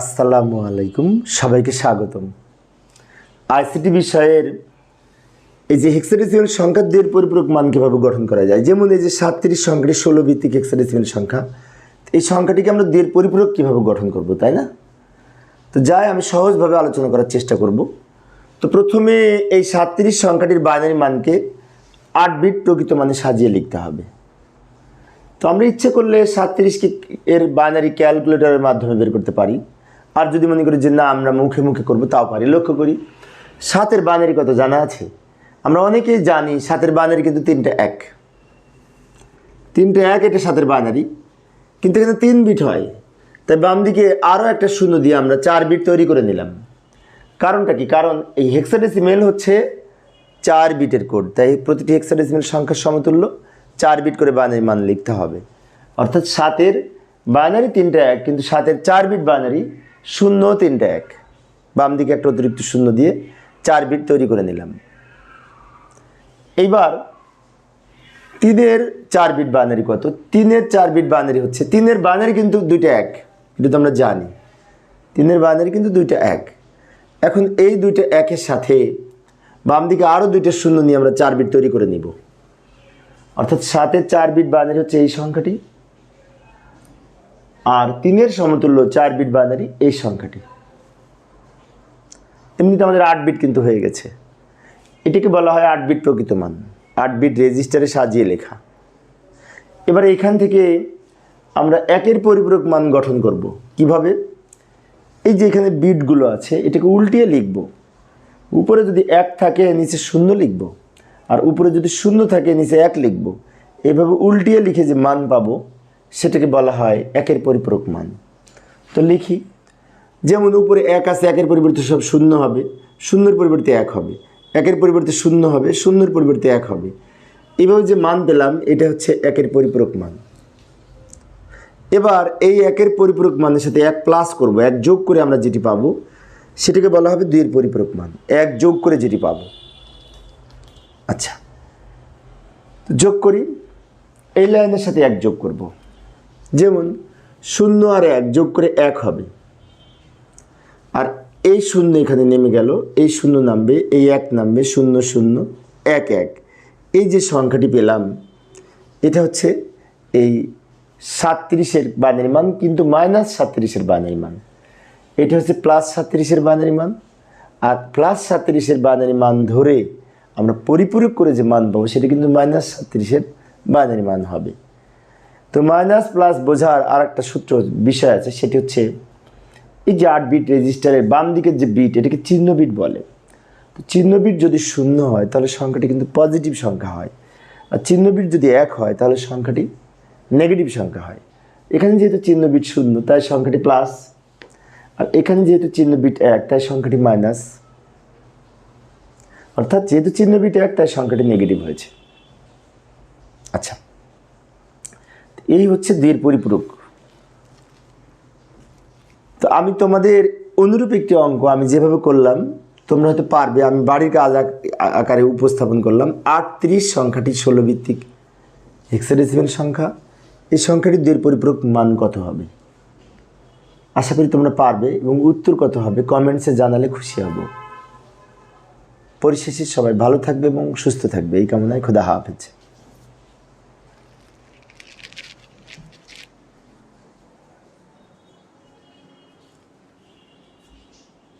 আসসালামু আলাইকুম, সবাইকে স্বাগতম। আইসিটি বিষয়ের এই যে হেক্সাডেসিমেল সংখ্যা দুইয়ের পরিপূরক মান কীভাবে গঠন করা যায়, যেমন এই যে সাতত্রিশ সংখ্যাটি ষোলো ভিত্তিক হেক্সাডেসিমেল সংখ্যা, এই সংখ্যাটিকে আমরা দুইয়ের পরিপূরক কীভাবে গঠন করব, তাই না? তো যাই, আমি সহজভাবে আলোচনা করার চেষ্টা করব। তো প্রথমে এই সাতত্রিশ সংখ্যাটির বাইনারি মানকে আট বিট প্রকৃত মানে সাজিয়ে লিখতে হবে। তো আমরা ইচ্ছে করলে সাতত্রিশকে এর বাইনারি ক্যালকুলেটরের মাধ্যমে বের করতে পারি। আর যদি মনে করি যে না, আমরা মুখে মুখে করব, তাও পারি। লক্ষ্য করি, সাতের বাইনারি কত জানা আছে। আমরা অনেকেই জানি সাতের বাইনারি কিন্তু তিনটা এক। তিনটা এক, এটা সাতের বাইনারি কিন্তু এখানে তিন বিট হয়। তাই বাম দিকে আরও একটা শূন্য দিয়ে আমরা চার বিট তৈরি করে নিলাম। কারণটা কি? কারণ এই হেক্সাডেসিমেল হচ্ছে চার বিটের কোড। তাই প্রতিটি হেক্সাডেসিমেল সংখ্যার সমতুল্য, চার বিট করে বাইনারি মান লিখতে হবে। অর্থাৎ সাতের বাইনারি তিনটা এক, কিন্তু সাতের চার বিট বাইনারি শূন্য তিনটা এক। বাম দিকে একটা অতিরিক্ত শূন্য দিয়ে চার বিট তৈরি করে নিলাম। এইবার তিনের চার বিট বাইনারি কত? তিনের চার বিট বাইনারি হচ্ছে, তিনের বাইনারি কিন্তু দুইটা এক, এটা তো আমরা জানি। তিনের বাইনারি কিন্তু দুইটা এক। এখন এই দুইটা একের সাথে বাম দিকে আরও দুইটা শূন্য নিয়ে আমরা চার বিট তৈরি করে নিব। অর্থাৎ সাতের চার বিট বাইনারি হচ্ছে এই সংখ্যাটি। আর তিনের সমতুল্য চার বিট বাইনারি এই সংখ্যাটি। এমনিতে আমাদের আট বিট কিন্তু হয়ে গেছে। এটাকে বলা হয় আট বিট প্রকৃত মান আট বিট রেজিস্টারে সাজিয়ে লেখা। এবার এখান থেকে আমরা একের পরিপূরক মান গঠন করব। কীভাবে? এই যে এখানে বিটগুলো আছে, এটাকে উল্টিয়ে লিখব। উপরে যদি এক থাকে, নিচে শূন্য লিখব। আর উপরে যদি শূন্য থাকে, নিচে এক লিখব। এভাবে উল্টিয়ে লিখে যে মান পাবো সেটাকে বলা হয় একের পরিপূরক মান। তো লিখি, যেমন উপরে এক আছে, একের পরিবর্তে সব শূন্য হবে, শূন্যের পরিবর্তে এক হবে, একের পরিবর্তে শূন্য হবে, শূন্যের পরিবর্তে এক হবে। এভাবে যে মান পেলাম, এটা হচ্ছে একের পরিপূরক মান। এবার এই একের পরিপূরক মানের সাথে এক প্লাস করব, এক যোগ করে আমরা যেটি পাবো, সেটাকে বলা হবে দুইয়ের পরিপূরক মান। এক যোগ করে যেটি পাবো। আচ্ছা যোগ করি, এই লাইনের সাথে এক যোগ করব। যেমন শূন্য আর এক যোগ করে এক হবে। আর এই শূন্য এখানে নেমে গেল, এই শূন্য নামবে, এই এক নামবে, শূন্য শূন্য, এক এক। এই যে সংখ্যাটি পেলাম, এটা হচ্ছে এই সাতত্রিশের বানের মান কিন্তু মাইনাস সাতত্রিশের বানের মান। এটা হচ্ছে প্লাস সাতত্রিশের বানারি মান। আর প্লাস সাতত্রিশের বানারি মান ধরে আমরা পরিপূরক করে যে মান পাবো, সেটা কিন্তু মাইনাস সাতত্রিশের বানারি মান হবে। তো মাইনাস প্লাস বোঝার আর একটা সূত্র বিষয় আছে, সেটি হচ্ছে এই যে আট বিট রেজিস্টারের বাম দিকের যে বিট এটাকে চিহ্ন বিট বলে। তো চিহ্ন বিট যদি শূন্য হয়, তাহলে সংখ্যাটি কিন্তু পজিটিভ সংখ্যা হয়। আর চিহ্ন বিট যদি এক হয়, তাহলে সংখ্যাটি নেগেটিভ সংখ্যা হয়। এখানে যেহেতু চিহ্ন বিট শূন্য, তাই সংখ্যাটি প্লাস আর এখানে যেহেতু চিহ্ন বিট এক, তাই সংখ্যাটি মাইনাস অর্থাৎ যেহেতু চিহ্ন বিট এক, তাই সংখ্যাটি নেগেটিভ হয়েছে। আচ্ছা। এই হচ্ছে দুইয়ের পরিপূরক। তো আমি তোমাদের অনুরূপ একটি অঙ্ক আমি যেভাবে করলাম, তোমরা হয়তো পারবে, আমি বাড়ির কাজ আকারে উপস্থাপন করলাম। আটত্রিশ সংখ্যাটি ষোলো ভিত্তিক হেক্সাডেসিমেল সংখ্যা। এই সংখ্যাটি দুইয়ের পরিপূরক মান কত হবে? আশা করি তোমরা পারবে এবং উত্তর কত হবে কমেন্টসে জানালে খুশি হব। পরিশেষে সবাই ভালো থাকবে এবং সুস্থ থাকবে। এই কামনায় খোদা হাফেজ।